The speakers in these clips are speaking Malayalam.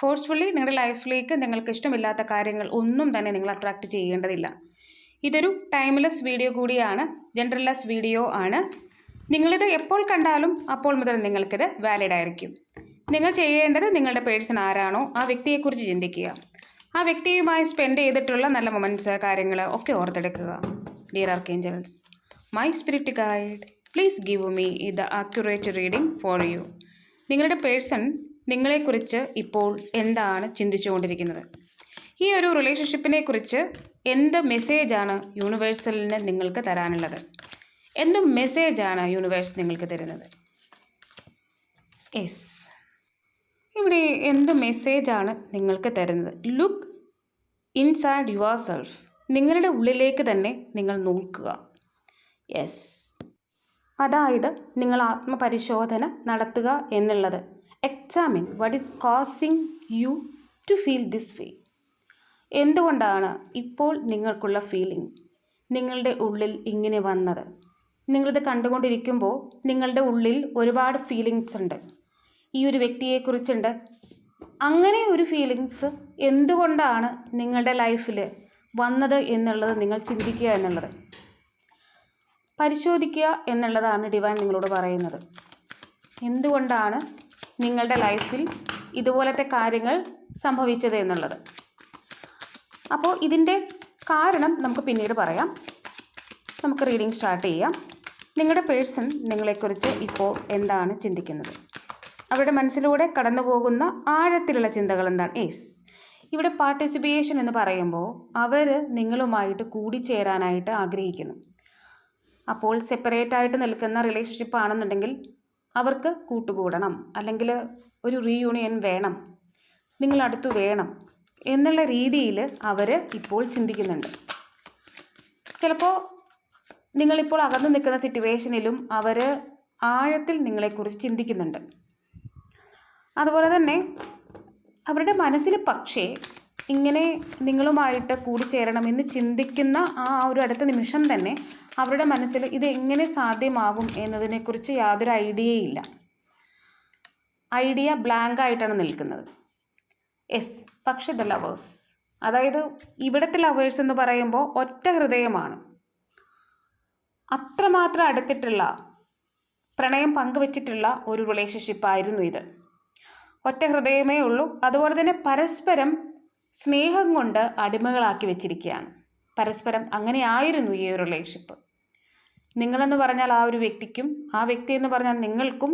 ഫോഴ്സ്ഫുള്ളി നിങ്ങളുടെ ലൈഫിലേക്ക് നിങ്ങൾക്ക് ഇഷ്ടമില്ലാത്ത കാര്യങ്ങൾ ഒന്നും തന്നെ നിങ്ങൾ അട്രാക്റ്റ് ചെയ്യേണ്ടതില്ല. ഇതൊരു ടൈംലെസ് വീഡിയോ കൂടിയാണ് ജെൻഡർലെസ് വീഡിയോ ആണ്. നിങ്ങളിത് എപ്പോൾ കണ്ടാലും അപ്പോൾ മുതൽ നിങ്ങൾക്കിത് വാലിഡ് ആയിരിക്കും. നിങ്ങൾ ചെയ്യേണ്ടത് നിങ്ങളുടെ പേഴ്സൺ ആരാണോ ആ വ്യക്തിയെക്കുറിച്ച് ചിന്തിക്കുക. ആ വ്യക്തിയുമായി സ്പെൻഡ് ചെയ്തിട്ടുള്ള നല്ല മൊമെന്റ്സ് കാര്യങ്ങൾ ഒക്കെ ഓർത്തെടുക്കുക. Dear archangels my spirit guide please give me ഇത് ആക്യുറേറ്റ് റീഡിംഗ് ഫോർ യു നിങ്ങളുടെ പേഴ്സൺ നിങ്ങളെക്കുറിച്ച് ഇപ്പോൾ എന്താണ് ചിന്തിച്ചുകൊണ്ടിരിക്കുന്നത്? ഈ ഒരു റിലേഷൻഷിപ്പിനെ കുറിച്ച് എന്ത് മെസ്സേജാണ് യൂണിവേഴ്സലിന് നിങ്ങൾക്ക് തരാനുള്ളത്? എന്ത് മെസ്സേജാണ് യൂണിവേഴ്സ് നിങ്ങൾക്ക് തരുന്നത്? യെസ് ഇവിടെ എന്ത് മെസ്സേജാണ് നിങ്ങൾക്ക് തരുന്നത്? ലുക്ക് ഇൻസൈഡ് യുവർ സെൽഫ് നിങ്ങളുടെ ഉള്ളിലേക്ക് തന്നെ നിങ്ങൾ നോക്കുക. യെസ് അതായത് നിങ്ങൾ ആത്മപരിശോധന നടത്തുക എന്നുള്ളത്. Examine what is causing you to feel this way എന്തുകൊണ്ടാണ് ഇപ്പോൾ നിങ്ങൾക്കുള്ള ഫീലിംഗ് നിങ്ങളുടെ ഉള്ളിൽ ഇങ്ങനെ വന്നത്. നിങ്ങളിത് കണ്ടുകൊണ്ടിരിക്കുമ്പോൾ നിങ്ങളുടെ ഉള്ളിൽ ഒരുപാട് ഫീലിങ്സ് ഉണ്ട്. ഈ ഒരു വ്യക്തിയെക്കുറിച്ചുണ്ട് അങ്ങനെ ഒരു ഫീലിങ്സ് എന്തുകൊണ്ടാണ് നിങ്ങളുടെ ലൈഫിൽ വന്നത് എന്നുള്ളത് നിങ്ങൾ ചിന്തിക്കുക എന്നുള്ളത്. പരിശോധിക്കുക എന്നുള്ളതാണ് ഡിവാൻ നിങ്ങളോട് പറയുന്നത്. എന്തുകൊണ്ടാണ് നിങ്ങളുടെ ലൈഫിൽ ഇതുപോലത്തെ കാര്യങ്ങൾ സംഭവിച്ചത് എന്നുള്ളത്. അപ്പോൾ ഇതിന്റെ കാരണം നമുക്ക് പിന്നീട് പറയാം. നമുക്ക് റീഡിംഗ് സ്റ്റാർട്ട് ചെയ്യാം. നിങ്ങളുടെ പേഴ്സൺ നിങ്ങളെക്കുറിച്ച് ഇപ്പോൾ എന്താണ് ചിന്തിക്കുന്നത്? അവരുടെ മനസ്സിലൂടെ കടന്നു പോകുന്ന ആഴത്തിലുള്ള ചിന്തകൾ എന്താണ്? ഏസ് ഇവിടെ പാർട്ടിസിപ്പേഷൻ എന്ന് പറയുമ്പോൾ അവർ നിങ്ങളുമായിട്ട് കൂടിച്ചേരാനായിട്ട് ആഗ്രഹിക്കുന്നു. അപ്പോൾ സെപ്പറേറ്റ് ആയിട്ട് നിൽക്കുന്ന റിലേഷൻഷിപ്പ് ആണെന്നുണ്ടെങ്കിൽ അവർക്ക് കൂട്ടുകൂടണം. അല്ലെങ്കിൽ ഒരു റീയൂണിയൻ വേണം. നിങ്ങൾ അടുത്ത് വേണം. എന്നുള്ള രീതിയിൽ അവർ ഇപ്പോൾ ചിന്തിക്കുന്നുണ്ട്. ചിലപ്പോൾ നിങ്ങളിപ്പോൾ അകന്നു നിൽക്കുന്ന സിറ്റുവേഷനിലും അവർ ആഴത്തിൽ നിങ്ങളെക്കുറിച്ച് ചിന്തിക്കുന്നുണ്ട്. അതുപോലെ തന്നെ അവരുടെ മനസ്സിൽ പക്ഷേ ഇങ്ങനെ നിങ്ങളുമായിട്ട് കൂടിച്ചേരണമെന്ന് ചിന്തിക്കുന്ന ആ ഒരു അടുത്ത നിമിഷം തന്നെ അവരുടെ മനസ്സിൽ ഇത് എങ്ങനെ സാധ്യമാകും എന്നതിനെക്കുറിച്ച് യാതൊരു ഐഡിയയില്ല. ഐഡിയ ബ്ലാങ്ക് ആയിട്ടാണ് നിൽക്കുന്നത്. എസ് പക്ഷെ ദ ലവേഴ്സ് അതായത് ഇവിടുത്തെ ലവേഴ്സ് എന്ന് പറയുമ്പോൾ ഒറ്റ ഹൃദയമാണ്. അത്രമാത്രം അടുത്തിട്ടുള്ള പ്രണയം പങ്കുവച്ചിട്ടുള്ള ഒരു റിലേഷൻഷിപ്പായിരുന്നു ഇത്. ഒറ്റ ഹൃദയമേ ഉള്ളൂ. അതുപോലെ തന്നെ പരസ്പരം സ്നേഹം കൊണ്ട് അടിമകളാക്കി വെച്ചിരിക്കുകയാണ്. പരസ്പരം അങ്ങനെ ആയിരുന്നു ഈ ഒരു റിലേഷൻഷിപ്പ് നിങ്ങളെന്ന് പറഞ്ഞാൽ ആ ഒരു വ്യക്തിക്കും ആ വ്യക്തി എന്ന് പറഞ്ഞാൽ നിങ്ങൾക്കും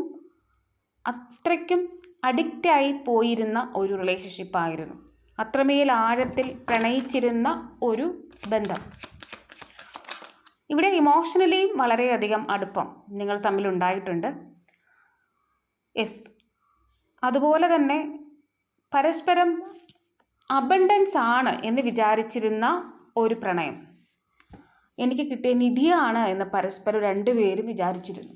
അത്രയ്ക്കും അഡിക്റ്റായി പോയിരുന്ന ഒരു റിലേഷൻഷിപ്പ് ആയിരുന്നു. അത്രമേൽ ആഴത്തിൽ പ്രണയിച്ചിരുന്ന ഒരു ബന്ധം. ഇവിടെ ഇമോഷണലിയും വളരെയധികം അടുപ്പം നിങ്ങൾ തമ്മിലുണ്ടായിട്ടുണ്ട് യെസ് അതുപോലെ തന്നെ പരസ്പരം അബണ്ടൻസ് ആണ് എന്ന് വിചാരിച്ചിരുന്ന ഒരു പ്രണയം. എനിക്ക് കിട്ടിയ നിധിയാണ് എന്ന് പരസ്പരം രണ്ടുപേരും വിചാരിച്ചിരുന്നു.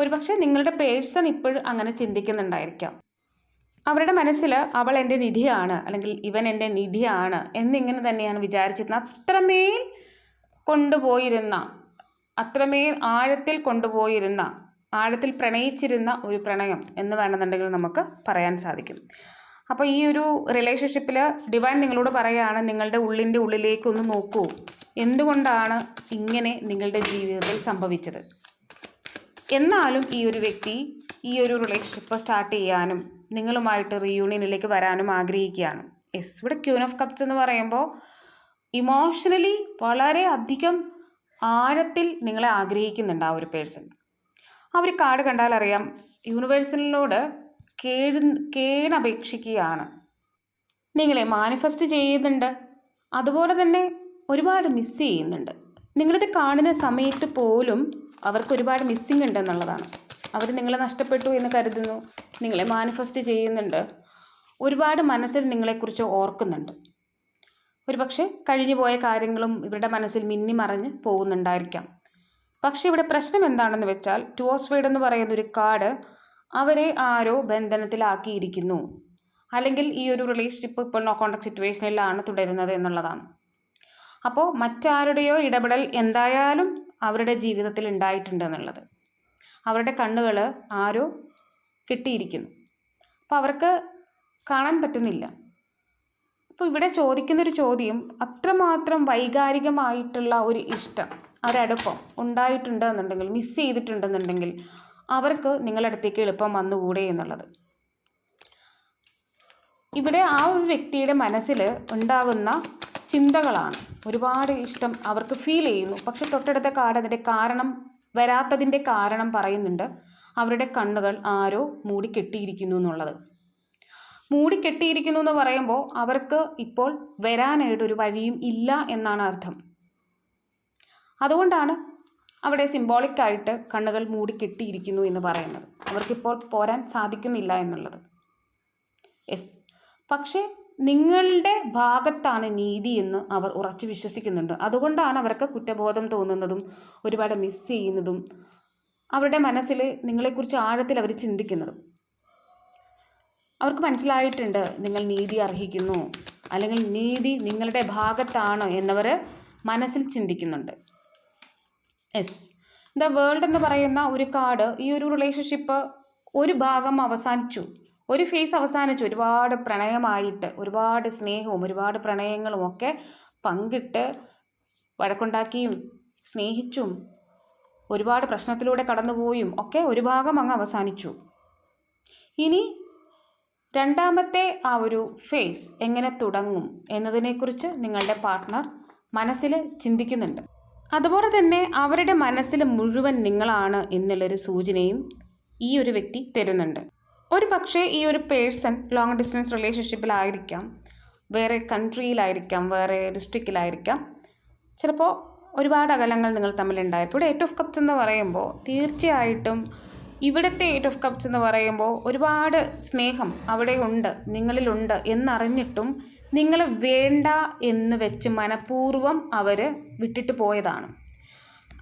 ഒരുപക്ഷെ നിങ്ങളുടെ പേഴ്സൺ ഇപ്പോഴും അങ്ങനെ ചിന്തിക്കുന്നുണ്ടായിരിക്കാം. അവരുടെ മനസ്സിൽ അവൾ എന്റെ നിധിയാണ് അല്ലെങ്കിൽ ഇവൻ എന്റെ നിധിയാണ് എന്നിങ്ങനെ തന്നെയാണ് വിചാരിച്ചിരുന്നത്. അത്രമേൽ കൊണ്ടുപോയിരുന്ന അത്രമേൽ ആഴത്തിൽ കൊണ്ടുപോയിരുന്ന ആഴത്തിൽ പ്രണയിച്ചിരുന്ന ഒരു പ്രണയം എന്ന് വേണമെന്നുണ്ടെങ്കിൽ നമുക്ക് പറയാൻ സാധിക്കും. അപ്പോൾ ഈ ഒരു റിലേഷൻഷിപ്പിൽ ഡിവൈൻ നിങ്ങളോട് പറയുകയാണ് നിങ്ങളുടെ ഉള്ളിന്റെ ഉള്ളിലേക്കൊന്ന് നോക്കൂ. എന്തുകൊണ്ടാണ് ഇങ്ങനെ നിങ്ങളുടെ ജീവിതത്തിൽ സംഭവിച്ചത്? എന്നാലും ഈ ഒരു വ്യക്തി ഈ ഒരു റിലേഷൻഷിപ്പ് സ്റ്റാർട്ട് ചെയ്യാനും നിങ്ങളുമായിട്ട് റീയൂണിയനിലേക്ക് വരാനും ആഗ്രഹിക്കുകയാണ്. യെസ് ഇവിടെ ക്യൂൻ ഓഫ് കപ്സ് എന്ന് പറയുമ്പോൾ ഇമോഷണലി വളരെ അധികം ആഴത്തിൽ നിങ്ങളെ ആഗ്രഹിക്കുന്നുണ്ട് ആ ഒരു പേഴ്സൺ ആ ഒരു കാർഡ് കണ്ടാൽ അറിയാം യൂണിവേഴ്സലിനോട് കേഴ് കേണപേക്ഷിക്കുകയാണ് നിങ്ങളെ മാനിഫെസ്റ്റ് ചെയ്യുന്നുണ്ട്. അതുപോലെ തന്നെ ഒരുപാട് മിസ് ചെയ്യുന്നുണ്ട്. നിങ്ങളിത് കാണുന്ന സമയത്ത് പോലും അവർക്ക് ഒരുപാട് മിസ്സിങ് ഉണ്ട് എന്നുള്ളതാണ് അവർ നിങ്ങളെ നഷ്ടപ്പെട്ടു എന്ന് കരുതുന്നു. നിങ്ങളെ മാനിഫെസ്റ്റ് ചെയ്യുന്നുണ്ട്. ഒരുപാട് മനസ്സിൽ നിങ്ങളെക്കുറിച്ച് ഓർക്കുന്നുണ്ട്. ഒരുപക്ഷെ കഴിഞ്ഞു പോയ കാര്യങ്ങളും ഇവരുടെ മനസ്സിൽ മിന്നി മറിഞ്ഞ് പോകുന്നുണ്ടായിരിക്കാം. പക്ഷേ ഇവിടെ പ്രശ്നം എന്താണെന്ന് വെച്ചാൽ ടു എന്ന് പറയുന്ന ഒരു കാർഡ് അവരെ ആരോ ബന്ധനത്തിലാക്കിയിരിക്കുന്നു. അല്ലെങ്കിൽ ഈ ഒരു റിലേഷൻഷിപ്പ് ഇപ്പോൾ നോ കോണ്ടാക്ട് സിറ്റുവേഷനിലാണ് തുടരുന്നത് എന്നുള്ളതാണ്. അപ്പോൾ മറ്റാരുടെയോ ഇടപെടൽ എന്തായാലും അവരുടെ ജീവിതത്തിൽ ഉണ്ടായിട്ടുണ്ട് എന്നുള്ളത്. അവരുടെ കണ്ണുകൾ ആരോ കിട്ടിയിരിക്കുന്നു. അപ്പോൾ അവർക്ക് കാണാൻ പറ്റുന്നില്ല. അപ്പോൾ ഇവിടെ ചോദിക്കുന്നൊരു ചോദ്യം അത്രമാത്രം വൈകാരികമായിട്ടുള്ള ഒരു ഇഷ്ടം ഒരടുപ്പം ഉണ്ടായിട്ടുണ്ട് എന്നുണ്ടെങ്കിൽ മിസ് ചെയ്തിട്ടുണ്ടെന്നുണ്ടെങ്കിൽ അവർക്ക് നിങ്ങളുടെ അടുത്തേക്ക് എളുപ്പം വന്നുകൂടെ എന്നുള്ളത്. ഇവിടെ ആ ഒരു വ്യക്തിയുടെ മനസ്സിൽ ഉണ്ടാകുന്ന ചിന്തകളാണ്. ഒരുപാട് ഇഷ്ടം അവർക്ക് ഫീൽ ചെയ്യുന്നു. പക്ഷെ തൊട്ടടുത്ത കാർഡ് അതിന്റെ കാരണം വരാത്തതിന്റെ കാരണം പറയുന്നുണ്ട്. അവരുടെ കണ്ണുകൾ ആരോ മൂടി കെട്ടിയിരിക്കുന്നു എന്നുള്ളത്. മൂടി കെട്ടിയിരിക്കുന്നു എന്ന് പറയുമ്പോൾ അവർക്ക് ഇപ്പോൾ വരാനായിട്ട് ഒരു വഴിയും ഇല്ല എന്നാണ് അർത്ഥം. അതുകൊണ്ടാണ് അവിടെ സിംബോളിക് ആയിട്ട് കണ്ണുകൾ മൂടി കെട്ടിയിരിക്കുന്നു എന്ന് പറയുന്നത്. അവർക്കിപ്പോൾ പോരാൻ സാധിക്കുന്നില്ല എന്നുള്ളത്. എസ് പക്ഷേ നിങ്ങളുടെ ഭാഗത്താണ് നീതി എന്ന് അവർ ഉറച്ചു വിശ്വസിക്കുന്നുണ്ട്. അതുകൊണ്ടാണ് അവർക്ക് കുറ്റബോധം തോന്നുന്നതും ഒരുപാട് മിസ് ചെയ്യുന്നതും അവരുടെ മനസ്സിൽ നിങ്ങളെക്കുറിച്ച് ആഴത്തിൽ അവർ ചിന്തിക്കുന്നതും. അവർക്ക് മനസ്സിലായിട്ടുണ്ട് നിങ്ങൾ നീതി അർഹിക്കുന്നു. അല്ലെങ്കിൽ നീതി നിങ്ങളുടെ ഭാഗത്താണ് എന്നവർ മനസ്സിൽ ചിന്തിക്കുന്നുണ്ട്. യെസ് ദ വേൾഡ് എന്ന് പറയുന്ന ഒരു കാർഡ് ഈ ഒരു റിലേഷൻഷിപ്പ് ഒരു ഭാഗം അവസാനിച്ചു. ഒരു ഫേസ് അവസാനിച്ചു. ഒരുപാട് പ്രണയമായിട്ട് ഒരുപാട് സ്നേഹവും ഒരുപാട് പ്രണയങ്ങളും ഒക്കെ പങ്കിട്ട് വഴക്കുണ്ടാക്കിയും സ്നേഹിച്ചും ഒരുപാട് പ്രശ്നത്തിലൂടെ കടന്നുപോയും ഒക്കെ ഒരു ഭാഗം അങ്ങ് അവസാനിച്ചു. ഇനി രണ്ടാമത്തെ ആ ഒരു ഫേസ് എങ്ങനെ തുടങ്ങും എന്നതിനെക്കുറിച്ച് നിങ്ങളുടെ പാർട്ട്ണർ മനസ്സിൽ ചിന്തിക്കുന്നുണ്ട്. അതുപോലെ തന്നെ അവരുടെ മനസ്സിൽ മുഴുവൻ നിങ്ങളാണ് എന്നുള്ളൊരു സൂചനയും ഈ ഒരു വ്യക്തി തരുന്നുണ്ട്. ഒരു പക്ഷേ ഈ ഒരു പേഴ്സൺ ലോങ് ഡിസ്റ്റൻസ് റിലേഷൻഷിപ്പിലായിരിക്കാം വേറെ കൺട്രിയിലായിരിക്കാം വേറെ ഡിസ്ട്രിക്റ്റിലായിരിക്കാം ചിലപ്പോൾ ഒരുപാട് അകലങ്ങൾ നിങ്ങൾ തമ്മിലുണ്ടായിരിക്കും ഇവിടെ എയ്റ്റ് ഓഫ് കപ്സ് എന്ന് പറയുമ്പോൾ തീർച്ചയായിട്ടും ഇവിടുത്തെ എയ്റ്റ് ഓഫ് കപ്സ് എന്ന് പറയുമ്പോൾ ഒരുപാട് സ്നേഹം അവിടെ ഉണ്ട് നിങ്ങളിലുണ്ട് എന്നറിഞ്ഞിട്ടും നിങ്ങൾ വേണ്ട എന്ന് വെച്ച് മനഃപൂർവം അവർ വിട്ടിട്ട് പോയതാണ്.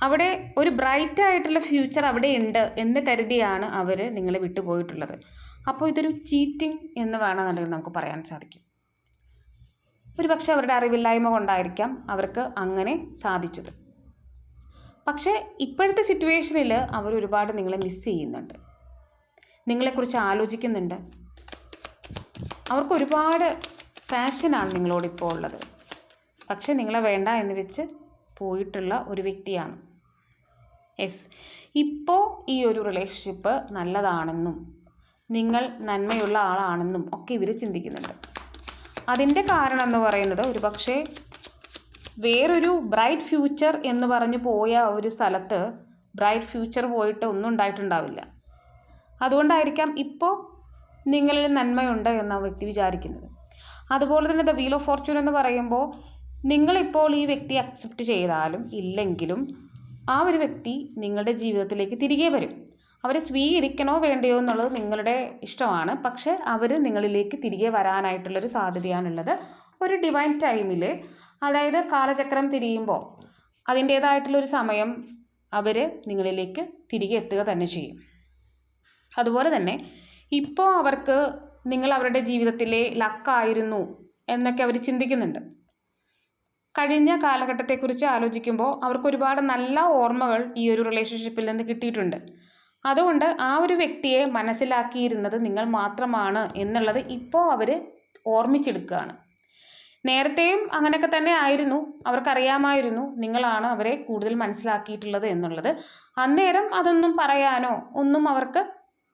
അവിടെ ഒരു ബ്രൈറ്റ് ആയിട്ടുള്ള ഫ്യൂച്ചർ അവിടെ ഉണ്ട് എന്ന് കരുതിയാണ് അവർ നിങ്ങളെ വിട്ടുപോയിട്ടുള്ളത് അപ്പോൾ ഇതൊരു ചീറ്റിംഗ് എന്ന് വേണമെന്നുണ്ടെങ്കിൽ നമുക്ക് പറയാൻ സാധിക്കും. ഒരു പക്ഷേ അവരുടെ അറിവില്ലായ്മ കൊണ്ടായിരിക്കാം അവർക്ക് അങ്ങനെ സാധിച്ചത്. പക്ഷേ ഇപ്പോഴത്തെ സിറ്റുവേഷനിൽ അവർ ഒരുപാട് നിങ്ങളെ മിസ് ചെയ്യുന്നുണ്ട്. നിങ്ങളെക്കുറിച്ച് ആലോചിക്കുന്നുണ്ട്. അവർക്ക് ഒരുപാട് പാഷനാണ് നിങ്ങളോടിപ്പോൾ ഉള്ളത്. പക്ഷേ നിങ്ങളെ വേണ്ട എന്ന് വെച്ച് പോയിട്ടുള്ള ഒരു വ്യക്തിയാണ്. യെസ്. ഇപ്പോൾ ഈ ഒരു റിലേഷൻഷിപ്പ് നല്ലതാണെന്നും നിങ്ങൾ നന്മയുള്ള ആളാണെന്നും ഒക്കെ ഇവർ ചിന്തിക്കുന്നുണ്ട്. അതിന്റെ കാരണം എന്ന് പറയുന്നത് ഒരു പക്ഷേ വേറൊരു ബ്രൈറ്റ് ഫ്യൂച്ചർ എന്ന് പറഞ്ഞ് പോയ ഒരു സ്ഥലത്ത് ബ്രൈറ്റ് ഫ്യൂച്ചർ പോയിട്ട് ഒന്നും ഉണ്ടായിട്ടുണ്ടാവില്ല. അതുകൊണ്ടായിരിക്കാം ഇപ്പോൾ നിങ്ങളിൽ നന്മയുണ്ട് എന്ന് വ്യക്തി വിചാരിക്കുന്നത്. അതുപോലെ തന്നെ ദ വീൽ ഓഫ് ഫോർച്യൂൺ എന്ന് പറയുമ്പോൾ നിങ്ങളിപ്പോൾ ഈ വ്യക്തി അക്സെപ്റ്റ് ചെയ്താലും ഇല്ലെങ്കിലും ആ ഒരു വ്യക്തി നിങ്ങളുടെ ജീവിതത്തിലേക്ക് തിരികെ വരും. അവരെ സ്വീകരിക്കണോ വേണ്ടയോ എന്നുള്ളത് നിങ്ങളുടെ ഇഷ്ടമാണ്. പക്ഷേ അവർ നിങ്ങളിലേക്ക് തിരികെ വരാനായിട്ടുള്ളൊരു സാധ്യതയാണുള്ളത്. ഒരു ഡിവൈൻ ടൈമിൽ അതായത് കാലചക്രം തിരിയുമ്പോൾ അതിന്റേതായിട്ടുള്ളൊരു സമയം അവർ നിങ്ങളിലേക്ക് തിരികെ എത്തുക തന്നെ ചെയ്യും. അതുപോലെ തന്നെ ഇപ്പോൾ അവർക്ക് നിങ്ങൾ അവരുടെ ജീവിതത്തിലെ ലക്കായിരുന്നു എന്നൊക്കെ അവർ ചിന്തിക്കുന്നുണ്ട്. കഴിഞ്ഞ കാലഘട്ടത്തെക്കുറിച്ച് ആലോചിക്കുമ്പോൾ അവർക്ക് ഒരുപാട് നല്ല ഓർമ്മകൾ ഈ ഒരു റിലേഷൻഷിപ്പിൽ നിന്ന് കിട്ടിയിട്ടുണ്ട്. അതുകൊണ്ട് ആ ഒരു വ്യക്തിയെ മനസ്സിലാക്കിയിരുന്നത് നിങ്ങൾ മാത്രമാണ് എന്നുള്ളത് ഇപ്പോൾ അവർ ഓർമ്മിച്ചെടുക്കുകയാണ്. നേരത്തെയും അങ്ങനെയൊക്കെ തന്നെ ആയിരുന്നു അവർക്കറിയാമായിരുന്നു നിങ്ങളാണ് അവരെ കൂടുതൽ മനസ്സിലാക്കിയിട്ടുള്ളത് എന്നുള്ളത്. അന്നേരം അതൊന്നും പറയാനോ ഒന്നും അവർക്ക്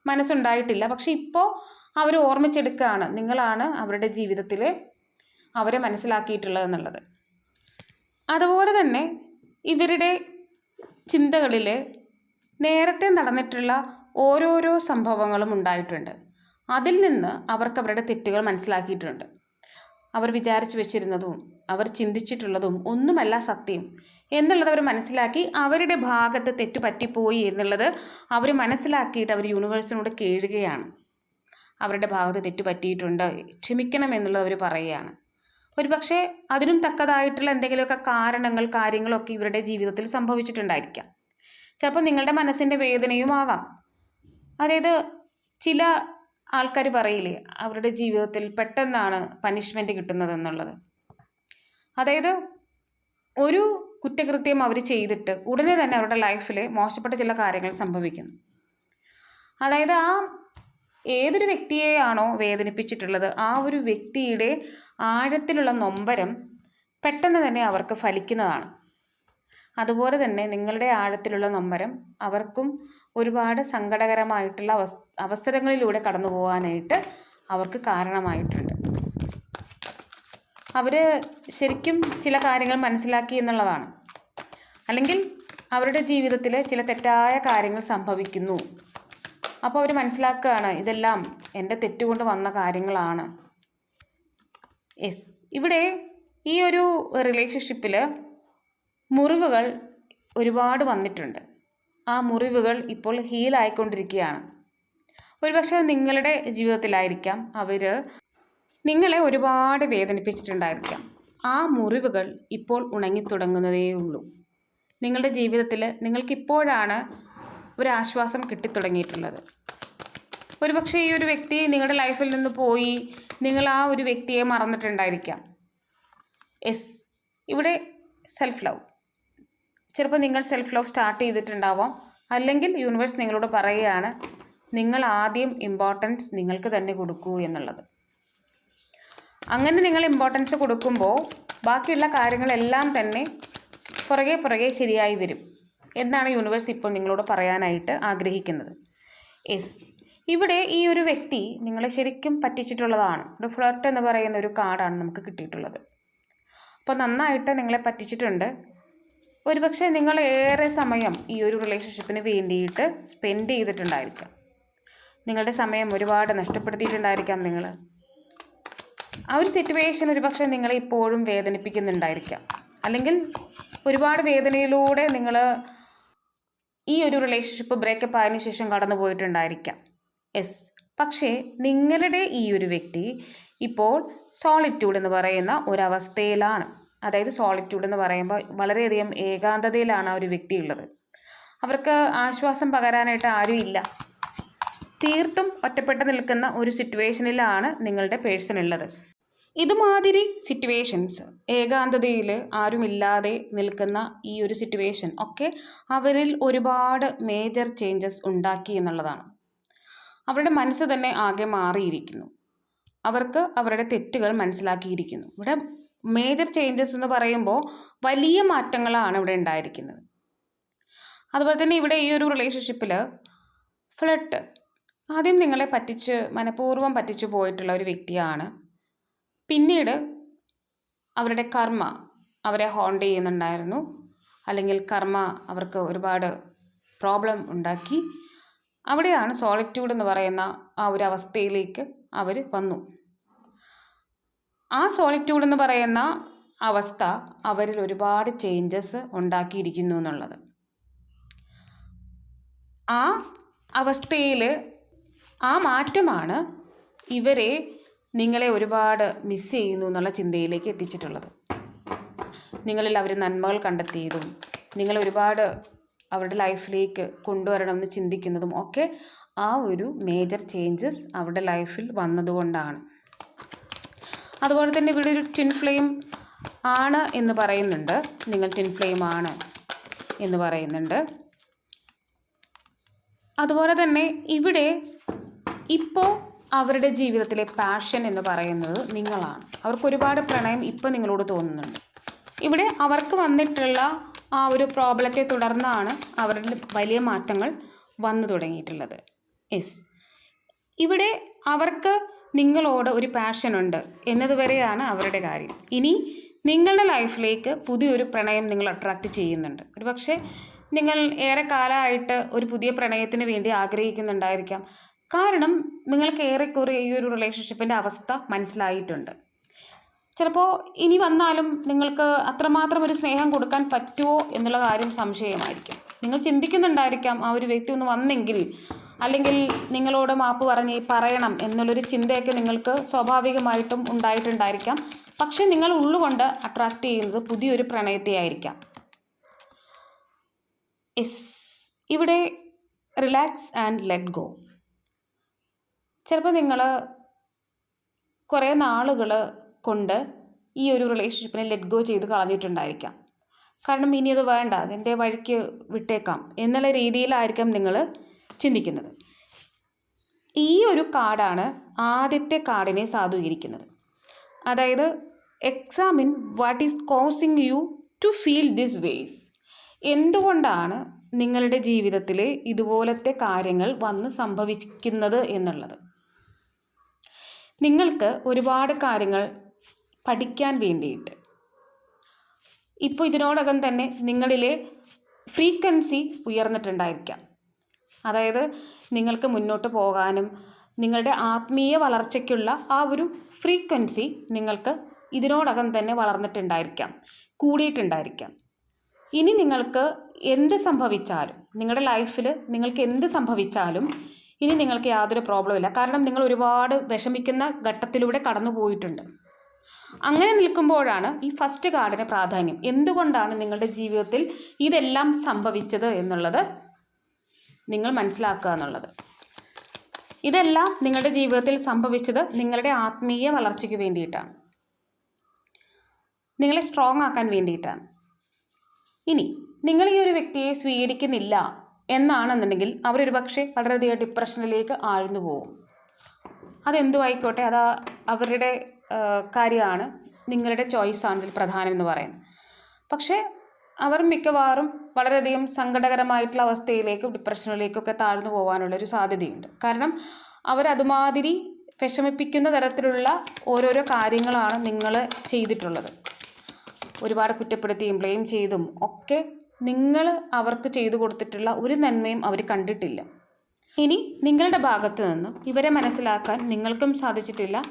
മനസ്സുണ്ടായിട്ടില്ല. പക്ഷെ ഇപ്പോൾ അവർ ഓർമ്മിച്ചെടുക്കുകയാണ് നിങ്ങളാണ് അവരുടെ ജീവിതത്തിൽ അവരെ മനസ്സിലാക്കിയിട്ടുള്ളതെന്നുള്ളത് അതുപോലെ തന്നെ ഇവരുടെ ചിന്തകളിൽ നേരത്തെ നടന്നിട്ടുള്ള ഓരോരോ സംഭവങ്ങളും ഉണ്ടായിട്ടുണ്ട്. അതിൽ നിന്ന് അവർക്ക് അവരുടെ തെറ്റുകൾ മനസ്സിലാക്കിയിട്ടുണ്ട്. അവർ വിചാരിച്ചു വെച്ചിരുന്നതും അവർ ചിന്തിച്ചിട്ടുള്ളതും ഒന്നുമല്ല സത്യം എന്നുള്ളത് അവർ മനസ്സിലാക്കി അവരുടെ ഭാഗത്ത് തെറ്റ് പറ്റിപ്പോയി എന്നുള്ളത് അവർ മനസ്സിലാക്കിയിട്ട് അവർ യൂണിവേഴ്സിനോട് കേഴുകയാണ്. അവരുടെ ഭാഗത്ത് തെറ്റുപറ്റിയിട്ടുണ്ട് ക്ഷമിക്കണം എന്നുള്ളത് അവർ പറയുകയാണ്. ഒരു പക്ഷേ അതിനും തക്കതായിട്ടുള്ള എന്തെങ്കിലുമൊക്കെ കാരണങ്ങൾ കാര്യങ്ങളൊക്കെ ഇവരുടെ ജീവിതത്തിൽ സംഭവിച്ചിട്ടുണ്ടായിരിക്കാം. ചിലപ്പോൾ നിങ്ങളുടെ മനസ്സിന്റെ വേദനയും ആകാം. അതായത് ചില ആൾക്കാർ പറയില്ലേ അവരുടെ ജീവിതത്തിൽ പെട്ടെന്നാണ് പനിഷ്മെന്റ് കിട്ടുന്നതെന്നുള്ളത്. അതായത് ഒരു കുറ്റകൃത്യം അവർ ചെയ്തിട്ട് ഉടനെ തന്നെ അവരുടെ ലൈഫിൽ മോശപ്പെട്ട ചില കാര്യങ്ങൾ സംഭവിക്കുന്നു. അതായത് ആ ഏതൊരു വ്യക്തിയെയാണോ വേദനിപ്പിച്ചിട്ടുള്ളത്? ആ ഒരു വ്യക്തിയുടെ ആഴത്തിലുള്ള നൊമ്പരം പെട്ടെന്ന് തന്നെ അവർക്ക് ഫലിക്കുന്നതാണ്. അതുപോലെ തന്നെ നിങ്ങളുടെ ആഴത്തിലുള്ള നൊമ്പരം അവർക്കും ഒരുപാട് സങ്കടകരമായിട്ടുള്ള അവസരങ്ങളിലൂടെ കടന്നു പോകാനായിട്ട് അവർക്ക് കാരണമായിട്ടുണ്ട്. അവർ ശരിക്കും ചില കാര്യങ്ങൾ മനസ്സിലാക്കി എന്നുള്ളതാണ്. അല്ലെങ്കിൽ അവരുടെ ജീവിതത്തിൽ ചില തെറ്റായ കാര്യങ്ങൾ സംഭവിക്കുന്നു. അപ്പോൾ അവർ മനസ്സിലാക്കുകയാണ് ഇതെല്ലാം എന്റെ തെറ്റുകൊണ്ട് വന്ന കാര്യങ്ങളാണ്. എസ് ഇവിടെ ഈ ഒരു റിലേഷൻഷിപ്പിൽ മുറിവുകൾ ഒരുപാട് വന്നിട്ടുണ്ട്. ആ മുറിവുകൾ ഇപ്പോൾ ഹീലായിക്കൊണ്ടിരിക്കുകയാണ് ഒരുപക്ഷെ നിങ്ങളുടെ ജീവിതത്തിലായിരിക്കാം അവർ നിങ്ങളെ ഒരുപാട് വേദനിപ്പിച്ചിട്ടുണ്ടായിരിക്കാം. ആ മുറിവുകൾ ഇപ്പോൾ ഉണങ്ങിത്തുടങ്ങുന്നതേ ഉള്ളൂ നിങ്ങളുടെ ജീവിതത്തിൽ നിങ്ങൾക്കിപ്പോഴാണ് ഒരു ആശ്വാസം കിട്ടിത്തുടങ്ങിയിട്ടുള്ളത്. ഒരുപക്ഷെ ഈ ഒരു വ്യക്തി നിങ്ങളുടെ ലൈഫിൽ നിന്ന് പോയി നിങ്ങൾ ആ ഒരു വ്യക്തിയെ മറന്നിട്ടുണ്ടായിരിക്കാം. എസ് ഇവിടെ സെൽഫ് ലവ് ചിലപ്പോൾ നിങ്ങൾ സെൽഫ് ലവ് സ്റ്റാർട്ട് ചെയ്തിട്ടുണ്ടാവാം. അല്ലെങ്കിൽ യൂണിവേഴ്സ് നിങ്ങളോട് പറയുകയാണ് നിങ്ങൾ ആദ്യം ഇമ്പോർട്ടൻസ് നിങ്ങൾക്ക് തന്നെ കൊടുക്കൂ എന്നുള്ളത്. അങ്ങനെ നിങ്ങൾ ഇമ്പോർട്ടൻസ് കൊടുക്കുമ്പോൾ ബാക്കിയുള്ള കാര്യങ്ങളെല്ലാം തന്നെ പുറകെ പുറകെ ശരിയായി വരും. എന്നാണ് യൂണിവേഴ്സ് ഇപ്പോൾ നിങ്ങളോട് പറയാനായിട്ട് ആഗ്രഹിക്കുന്നത്. എസ് ഇവിടെ ഈ ഒരു വ്യക്തി നിങ്ങളെ ശരിക്കും പറ്റിച്ചിട്ടുള്ളതാണ്. ഒരു ഫ്ലർട്ട് എന്ന് പറയുന്ന ഒരു കാർഡാണ് നമുക്ക് കിട്ടിയിട്ടുള്ളത്. അപ്പോൾ നന്നായിട്ട് നിങ്ങളെ പറ്റിച്ചിട്ടുണ്ട്. ഒരുപക്ഷെ നിങ്ങൾ ഏറെ സമയം ഈ ഒരു റിലേഷൻഷിപ്പിന് വേണ്ടിയിട്ട് സ്പെൻഡ് ചെയ്തിട്ടുണ്ടായിരിക്കാം. നിങ്ങളുടെ സമയം ഒരുപാട് നഷ്ടപ്പെടുത്തിയിട്ടുണ്ടായിരിക്കാം നിങ്ങൾ ആ ഒരു സിറ്റുവേഷൻ ഒരുപക്ഷെ നിങ്ങളെ ഇപ്പോഴും വേദനിപ്പിക്കുന്നുണ്ടായിരിക്കാം. അല്ലെങ്കിൽ ഒരുപാട് വേദനയിലൂടെ നിങ്ങൾ ഈ ഒരു റിലേഷൻഷിപ്പ് ബ്രേക്കപ്പ് ആയതിനു ശേഷം കടന്നു പോയിട്ടുണ്ടായിരിക്കാം. എസ് പക്ഷേ നിങ്ങളുടെ ഈ ഒരു വ്യക്തി ഇപ്പോൾ സോളിറ്റ്യൂഡ് എന്ന് പറയുന്ന ഒരവസ്ഥയിലാണ്. അതായത് സോളിറ്റ്യൂഡ് എന്ന് പറയുമ്പോൾ വളരെയധികം ഏകാന്തതയിലാണ് ആ ഒരു വ്യക്തി ഉള്ളത്. അവർക്ക് ആശ്വാസം പകരാനായിട്ട് ആരും ഇല്ല. തീർത്തും ഒറ്റപ്പെട്ട് നിൽക്കുന്ന ഒരു സിറ്റുവേഷനിലാണ് നിങ്ങളുടെ പേഴ്സൺ ഉള്ളത്. ഇതുമാതിരി സിറ്റുവേഷൻസ് ഏകാന്തതയിൽ ആരുമില്ലാതെ നിൽക്കുന്ന ഈ ഒരു സിറ്റുവേഷൻ ഒക്കെ അവരിൽ ഒരുപാട് മേജർ ചേഞ്ചസ് ഉണ്ടാക്കി എന്നുള്ളതാണ്. അവരുടെ മനസ്സ് തന്നെ ആകെ മാറിയിരിക്കുന്നു. അവർക്ക് അവരുടെ തെറ്റുകൾ മനസ്സിലാക്കിയിരിക്കുന്നു. ഇവിടെ മേജർ ചേഞ്ചസ് എന്ന് പറയുമ്പോൾ വലിയ മാറ്റങ്ങളാണ് ഇവിടെ ഉണ്ടായിരിക്കുന്നത്. അതുപോലെ തന്നെ ഇവിടെ ഈ ഒരു റിലേഷൻഷിപ്പിൽ ഫ്ലട്ട് ആദ്യം നിങ്ങളെ പറ്റിച്ച് മനഃപൂർവം പറ്റിച്ചു പോയിട്ടുള്ള ഒരു വ്യക്തിയാണ് പിന്നീട് അവരുടെ കർമ്മ അവരെ ഹോണ്ട് ചെയ്യുന്നുണ്ടായിരുന്നു. അല്ലെങ്കിൽ കർമ്മ അവർക്ക് ഒരുപാട് പ്രോബ്ലം ഉണ്ടാക്കി. അവിടെയാണ് സോളിറ്റ്യൂഡ് എന്ന് പറയുന്ന ആ ഒരു അവസ്ഥയിലേക്ക് അവർ വന്നു. ആ സോളിറ്റ്യൂഡ് എന്ന് പറയുന്ന അവസ്ഥ അവരിൽ ഒരുപാട് ചേഞ്ചസ് ഉണ്ടാക്കിയിരിക്കുന്നു എന്നുള്ളത്. ആ അവസ്ഥയിൽ ആ മാറ്റമാണ് ഇവരെ നിങ്ങളെ ഒരുപാട് മിസ് ചെയ്യുന്നു എന്നുള്ള ചിന്തയിലേക്ക് എത്തിച്ചിട്ടുള്ളത്. നിങ്ങളിൽ അവർ നന്മകൾ കണ്ടെത്തിയതും നിങ്ങൾ ഒരുപാട് അവരുടെ ലൈഫിലേക്ക് കൊണ്ടുവരണമെന്ന് ചിന്തിക്കുന്നതും ഒക്കെ ആ ഒരു മേജർ ചേഞ്ചസ് അവരുടെ ലൈഫിൽ വന്നതുകൊണ്ടാണ്. അതുപോലെ തന്നെ ഇവിടെ ഒരു ട്വിൻ ഫ്ലെയിം ആണ് എന്ന് പറയുന്നുണ്ട്. നിങ്ങൾ ട്വിൻ ഫ്ലെയിം ആണ് എന്ന് പറയുന്നുണ്ട്. അതുപോലെ തന്നെ ഇവിടെ ഇപ്പോൾ അവരുടെ ജീവിതത്തിലെ പാഷൻ എന്ന് പറയുന്നത് നിങ്ങളാണ്. അവർക്ക് ഒരുപാട് പ്രണയം ഇപ്പം നിങ്ങളോട് തോന്നുന്നുണ്ട്. ഇവിടെ അവർക്ക് വന്നിട്ടുള്ള ആ ഒരു പ്രോബ്ലത്തെ തുടർന്നാണ് അവരുടെ വലിയ മാറ്റങ്ങൾ വന്നു തുടങ്ങിയിട്ടുള്ളത്. യെസ് ഇവിടെ അവർക്ക് നിങ്ങളോട് ഒരു പാഷൻ ഉണ്ട് എന്നതുവരെയാണ് അവരുടെ കാര്യം. ഇനി നിങ്ങളുടെ ലൈഫിലേക്ക് പുതിയൊരു പ്രണയം നിങ്ങൾ അട്രാക്റ്റ് ചെയ്യുന്നുണ്ട്. ഒരു പക്ഷേ നിങ്ങൾ ഏറെ കാലമായിട്ട് ഒരു പുതിയ പ്രണയത്തിന് വേണ്ടി ആഗ്രഹിക്കുന്നുണ്ടായിരിക്കാം. കാരണം നിങ്ങൾക്ക് ഏറെക്കുറെ ഈ ഒരു റിലേഷൻഷിപ്പിന്റെ അവസ്ഥ മനസ്സിലായിട്ടുണ്ട്. ചിലപ്പോൾ ഇനി വന്നാലും നിങ്ങൾക്ക് അത്രമാത്രം ഒരു സ്നേഹം കൊടുക്കാൻ പറ്റുമോ എന്നുള്ള കാര്യം സംശയമായിരിക്കും. നിങ്ങൾ ചിന്തിക്കുന്നുണ്ടായിരിക്കാം ആ ഒരു വ്യക്തി ഒന്ന് വന്നെങ്കിൽ അല്ലെങ്കിൽ നിങ്ങളോട് മാപ്പ് പറഞ്ഞ് പറയണം എന്നുള്ളൊരു ചിന്തയൊക്കെ നിങ്ങൾക്ക് സ്വാഭാവികമായിട്ടും ഉണ്ടായിട്ടുണ്ടായിരിക്കാം. പക്ഷെ നിങ്ങൾ ഉള്ളുകൊണ്ട് അട്രാക്റ്റ് ചെയ്യുന്നത് പുതിയൊരു പ്രണയത്തെ ആയിരിക്കാം എസ് ഇവിടെ റിലാക്സ് ആൻഡ് ലെറ്റ് ഗോ ചിലപ്പോൾ നിങ്ങൾ കുറേ നാളുകൾ കൊണ്ട് ഈ ഒരു റിലേഷൻഷിപ്പിനെ ലെറ്റ് ഗോ ചെയ്ത് കളഞ്ഞിട്ടുണ്ടായിരിക്കാം. കാരണം ഇനി അത് വേണ്ട അതിന്റെ വഴിക്ക് വിട്ടേക്കാം എന്നുള്ള രീതിയിലായിരിക്കാം നിങ്ങൾ ചിന്തിക്കുന്നത്. ഈ ഒരു കാർഡാണ് ആദ്യത്തെ കാർഡിനെ സാധൂകരിക്കുന്നത് അതായത് examine what is causing you to feel this ways എന്തുകൊണ്ടാണ് നിങ്ങളുടെ ജീവിതത്തിൽ ഇതുപോലത്തെ കാര്യങ്ങൾ വന്ന് സംഭവിക്കുന്നത് എന്നുള്ളത്? നിങ്ങൾക്ക് ഒരുപാട് കാര്യങ്ങൾ പഠിക്കാൻ വേണ്ടിയിട്ട്. ഇപ്പോൾ ഇതിനോടകം തന്നെ നിങ്ങളിലെ ഫ്രീക്വൻസി ഉയർന്നിട്ടുണ്ടായിരിക്കാം. അതായത് നിങ്ങൾക്ക് മുന്നോട്ട് പോകാനും നിങ്ങളുടെ ആത്മീയ വളർച്ചയ്ക്കുള്ള ആ ഒരു ഫ്രീക്വൻസി നിങ്ങൾക്ക് ഇതിനോടകം തന്നെ വളർന്നിട്ടുണ്ടായിരിക്കാം കൂടിയിട്ടുണ്ടായിരിക്കാം. ഇനി നിങ്ങൾക്ക് എന്ത് സംഭവിച്ചാലും നിങ്ങളുടെ ലൈഫിൽ നിങ്ങൾക്ക് എന്ത് സംഭവിച്ചാലും ഇനി നിങ്ങൾക്ക് യാതൊരു പ്രോബ്ലം ഇല്ല. കാരണം നിങ്ങൾ ഒരുപാട് വിഷമിക്കുന്ന ഘട്ടത്തിലൂടെ കടന്നു പോയിട്ടുണ്ട്. അങ്ങനെ നിൽക്കുമ്പോഴാണ് ഈ ഫസ്റ്റ് കാർഡിന് പ്രാധാന്യം. എന്തുകൊണ്ടാണ് നിങ്ങളുടെ ജീവിതത്തിൽ ഇതെല്ലാം സംഭവിച്ചത് എന്നുള്ളത് നിങ്ങൾ മനസ്സിലാക്കുക എന്നുള്ളത്. ഇതെല്ലാം നിങ്ങളുടെ ജീവിതത്തിൽ സംഭവിച്ചത് നിങ്ങളുടെ ആത്മീയ വളർച്ചയ്ക്ക് വേണ്ടിയിട്ടാണ്. നിങ്ങളെ സ്ട്രോങ് ആക്കാൻ വേണ്ടിയിട്ടാണ്. ഇനി നിങ്ങൾ ഈ ഒരു വ്യക്തിയെ സ്വീകരിക്കുന്നില്ല. എന്നാണെന്നുണ്ടെങ്കിൽ അവരൊരു പക്ഷേ വളരെയധികം ഡിപ്രഷനിലേക്ക് ആഴ്ന്നു പോകും അതെന്തു ആയിക്കോട്ടെ അത് അവരുടെ കാര്യമാണ് നിങ്ങളുടെ ചോയ്സാണ് ഇതിൽ പ്രധാനം എന്ന് പറയുന്നത്. പക്ഷേ അവർ മിക്കവാറും വളരെയധികം സങ്കടകരമായിട്ടുള്ള അവസ്ഥയിലേക്കും ഡിപ്രഷനിലേക്കൊക്കെ താഴ്ന്നു പോകാനുള്ളൊരു സാധ്യതയുണ്ട്. കാരണം അവരതുമാതിരി വിഷമിപ്പിക്കുന്ന തരത്തിലുള്ള ഓരോരോ കാര്യങ്ങളാണ് നിങ്ങൾ ചെയ്തിട്ടുള്ളത്. ഒരുപാട് കുറ്റപ്പെടുത്തിയും ബ്ലെയിം ചെയ്തും ഒക്കെ നിങ്ങൾ അവർക്ക് ചെയ്തു കൊടുത്തിട്ടുള്ള ഒരു നന്മയും അവർ കണ്ടിട്ടില്ല. ഇനി നിങ്ങളുടെ ഭാഗത്തു നിന്നും ഇവരെ മനസ്സിലാക്കാൻ നിങ്ങൾക്കും സാധിച്ചിട്ടില്ല.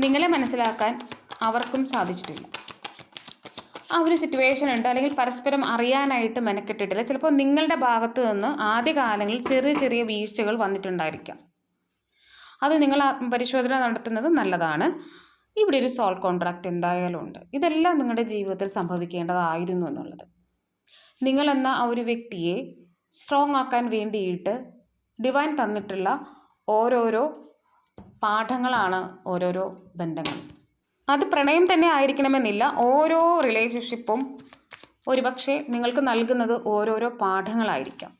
നിങ്ങളെ മനസ്സിലാക്കാൻ അവർക്കും സാധിച്ചിട്ടില്ല. ആ ഒരു സിറ്റുവേഷൻ ഉണ്ട്. അല്ലെങ്കിൽ പരസ്പരം അറിയാനായിട്ട് മെനക്കെട്ടിട്ടില്ല. ചിലപ്പോൾ നിങ്ങളുടെ ഭാഗത്ത് നിന്ന് ആദ്യകാലങ്ങളിൽ ചെറിയ ചെറിയ വീഴ്ചകൾ വന്നിട്ടുണ്ടായിരിക്കാം. അത് നിങ്ങൾ ആത്മപരിശോധന നടത്തുന്നത് നല്ലതാണ്. ഇവിടെ ഒരു സോൾ കോൺട്രാക്റ്റ് എന്തായാലും ഉണ്ട്. ഇതെല്ലാം നിങ്ങളുടെ ജീവിതത്തിൽ സംഭവിക്കേണ്ടതായിരുന്നു എന്നുള്ളത്. നിങ്ങളെന്ന ആ ഒരു വ്യക്തിയെ സ്ട്രോങ് ആക്കാൻ വേണ്ടിയിട്ട് ഡിവൈൻ തന്നിട്ടുള്ള ഓരോരോ പാഠങ്ങളാണ് ഓരോരോ ബന്ധങ്ങൾ. അത് പ്രണയം തന്നെ ആയിരിക്കണമെന്നില്ല. ഓരോ റിലേഷൻഷിപ്പും ഒരുപക്ഷെ നിങ്ങൾക്ക് നൽകുന്നത് ഓരോരോ പാഠങ്ങളായിരിക്കാം.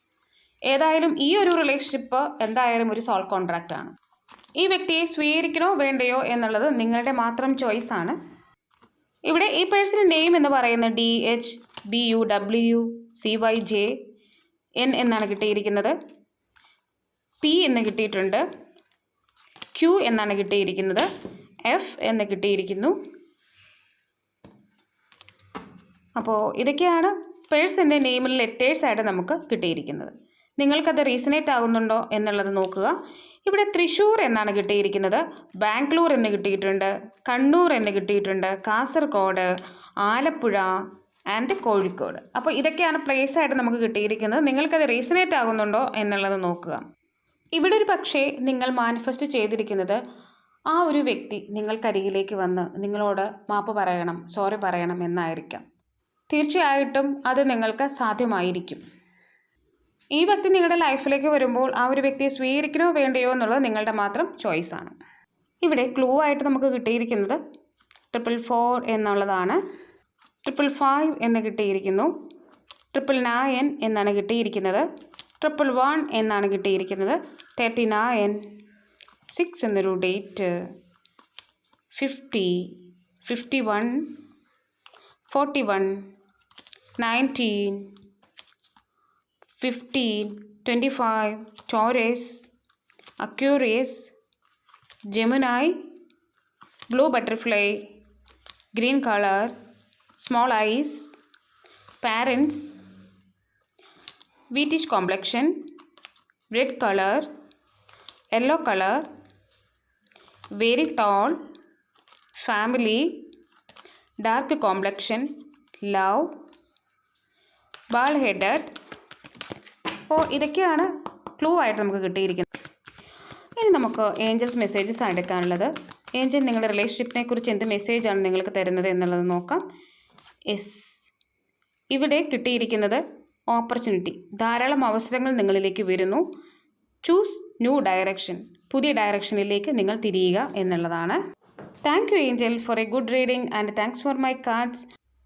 ഏതായാലും ഈ ഒരു റിലേഷൻഷിപ്പ് എന്തായാലും ഒരു സോൾ കോൺട്രാക്റ്റ് ആണ്. ഈ വ്യക്തിയെ സ്വീകരിക്കണോ വേണ്ടയോ എന്നുള്ളത് നിങ്ങളുടെ മാത്രം ചോയ്സാണ് ഇവിടെ ഈ പേഴ്സൺ നെയിം എന്ന് പറയുന്നത് D H B U W C Y J N എന്നാണ് കിട്ടിയിരിക്കുന്നത്. പി എന്ന് കിട്ടിയിട്ടുണ്ട്. ക്യു എന്നാണ് കിട്ടിയിരിക്കുന്നത്. എഫ് എന്ന് കിട്ടിയിരിക്കുന്നു. അപ്പോൾ ഇതൊക്കെയാണ് പേഴ്സിന്റെ നെയിമിൽ ലെറ്റേഴ്സായിട്ട് നമുക്ക് കിട്ടിയിരിക്കുന്നത്. നിങ്ങൾക്കത് റീസണേറ്റ് ആകുന്നുണ്ടോ എന്നുള്ളത് നോക്കുക. ഇവിടെ തൃശ്ശൂർ എന്നാണ് കിട്ടിയിരിക്കുന്നത്. ബാംഗ്ലൂർ എന്ന് കിട്ടിയിട്ടുണ്ട്. കണ്ണൂർ എന്ന് കിട്ടിയിട്ടുണ്ട്. കാസർഗോഡ് ആലപ്പുഴ ആൻഡ് കോഴിക്കോട്. അപ്പോൾ ഇതൊക്കെയാണ് പ്ലേസ് ആയിട്ട് നമുക്ക് കിട്ടിയിരിക്കുന്നത്. നിങ്ങൾക്കത് റീസണേറ്റ് ആകുന്നുണ്ടോ എന്നുള്ളത് നോക്കുക. ഇവിടെ ഒരു പക്ഷേ നിങ്ങൾ മാനിഫെസ്റ്റ് ചെയ്തിരിക്കുന്നത് ആ ഒരു വ്യക്തി നിങ്ങൾക്കരികിലേക്ക് വന്ന് നിങ്ങളോട് മാപ്പ് പറയണം സോറി പറയണം എന്നായിരിക്കാം. തീർച്ചയായിട്ടും അത് നിങ്ങൾക്ക് സാധ്യമായിരിക്കും. ഈ വ്യക്തി നിങ്ങളുടെ ലൈഫിലേക്ക് വരുമ്പോൾ ആ ഒരു വ്യക്തിയെ സ്വീകരിക്കണോ വേണ്ടയോ എന്നുള്ളത് നിങ്ങളുടെ മാത്രം ചോയ്സാണ് ഇവിടെ ക്ലൂ ആയിട്ട് നമുക്ക് കിട്ടിയിരിക്കുന്നത് ട്രിപ്പിൾ ഫോർ എന്നുള്ളതാണ്. ട്രിപ്പിൾ ഫൈവ് എന്ന് കിട്ടിയിരിക്കുന്നു. ട്രിപ്പിൾ നയൻ എന്നാണ് കിട്ടിയിരിക്കുന്നത്. ട്രിപ്പിൾ വൺ എന്നാണ് കിട്ടിയിരിക്കുന്നത്. തേർട്ടി നയൻ സിക്സ് എന്നൊരു date fifty fifty one forty one nineteen fifteen twenty five Taurus Aquarius Gemini blue butterfly green color small eyes parents wheatish complexion red color yellow color very tall family dark complexion love bald headed. അപ്പോൾ ഇതൊക്കെയാണ് ക്ലൂ ആയിട്ട് നമുക്ക് കിട്ടിയിരിക്കുന്നത്. ഇനി നമുക്ക് ഏഞ്ചൽസ് മെസ്സേജസ് ആണ് എടുക്കാനുള്ളത്. ഏഞ്ചൽ നിങ്ങളുടെ റിലേഷൻഷിപ്പിനെ കുറിച്ച് എന്ത് മെസ്സേജാണ് നിങ്ങൾക്ക് തരുന്നത് എന്നുള്ളത് നോക്കാം. എസ് ഇവിടെ കിട്ടിയിരിക്കുന്നത് ഓപ്പർച്യൂണിറ്റി ധാരാളം അവസരങ്ങൾ നിങ്ങളിലേക്ക് വരുന്നു. ചൂസ് ന്യൂ ഡയറക്ഷൻ പുതിയ ഡയറക്ഷനിലേക്ക് നിങ്ങൾ തിരിയുക എന്നുള്ളതാണ്. Thank you angel for a good reading and thanks for my cards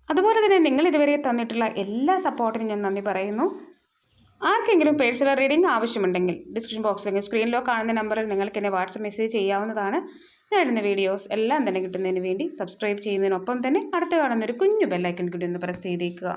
അതുപോലെ തന്നെ നിങ്ങൾ ഇതുവരെ തന്നിട്ടുള്ള എല്ലാ സപ്പോർട്ടിനും ഞാൻ നന്ദി പറയുന്നു. ആർക്കെങ്കിലും പേഴ്സണൽ റീഡിംഗ് ആവശ്യമുണ്ടെങ്കിൽ ഡിസ്ക്രിപ്ഷൻ ബോക്സിലെങ്കിൽ സ്ക്രീനിലോ കാണുന്ന നമ്പറിൽ നിങ്ങൾക്ക് എന്നെ വാട്സപ്പ് മെസ്സേജ് ചെയ്യാവുന്നതാണ്. ഞാൻ വീഡിയോസ് എല്ലാം തന്നെ കിട്ടുന്നതിന് വേണ്ടി സബ്സ്ക്രൈബ് ചെയ്യുന്നതിനൊപ്പം തന്നെ അടുത്ത കാണുന്ന ഒരു കുഞ്ഞു ബെല്ലൈക്കൺ കൂടി ഒന്ന് പ്രസ് ചെയ്തേക്കുക.